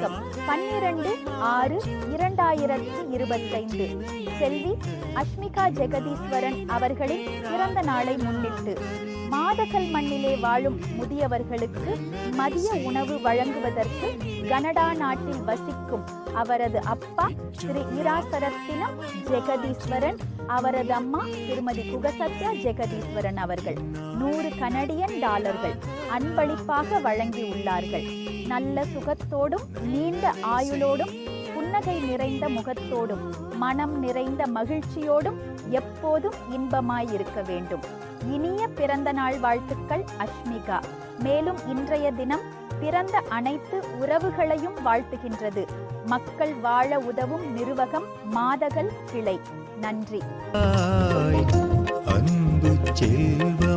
இலக்கம் பன்னிரண்டு ஆறு இரண்டாயிரத்தி இருபத்தைந்து. செல்வி அஷ்மிகா ஜெகதீஸ்வரன் அவர்களின் பிறந்த நாளை முன்னிட்டு மாதக்கல் மண்ணிலே வாழும் முதியவர்களுக்கு மதிய உணவு வழங்குவதற்கு கனடா நாட்டில் வசிக்கும் அவரது அப்பா திரு இராசரத்தினம் ஜெகதீஸ்வரன் அவரது அம்மா திருமதி குகசத்யா ஜெகதீஸ்வரன் அவர்கள் நூறு கனடியன் டாலர்கள் அன்பளிப்பாக வழங்கியுள்ளார்கள். நல்ல சுகத்தோடும் நீண்ட ஆயுளோடும் புன்னகை நிறைந்த முகத்தோடும் மனம் நிறைந்த மகிழ்ச்சியோடும் எப்போதும் இன்பமாயிருக்க வேண்டும். இனிய பிறந்த நாள் வாழ்த்துக்கள் அஷ்மிகா. மேலும் இன்றைய தினம் பிறந்த அனைத்து உறவுகளையும் வாழ்த்துகின்றது. மக்கள் வாழ உதவும் நிறுவகம் மாதகல் கிளை. நன்றி. அன்பு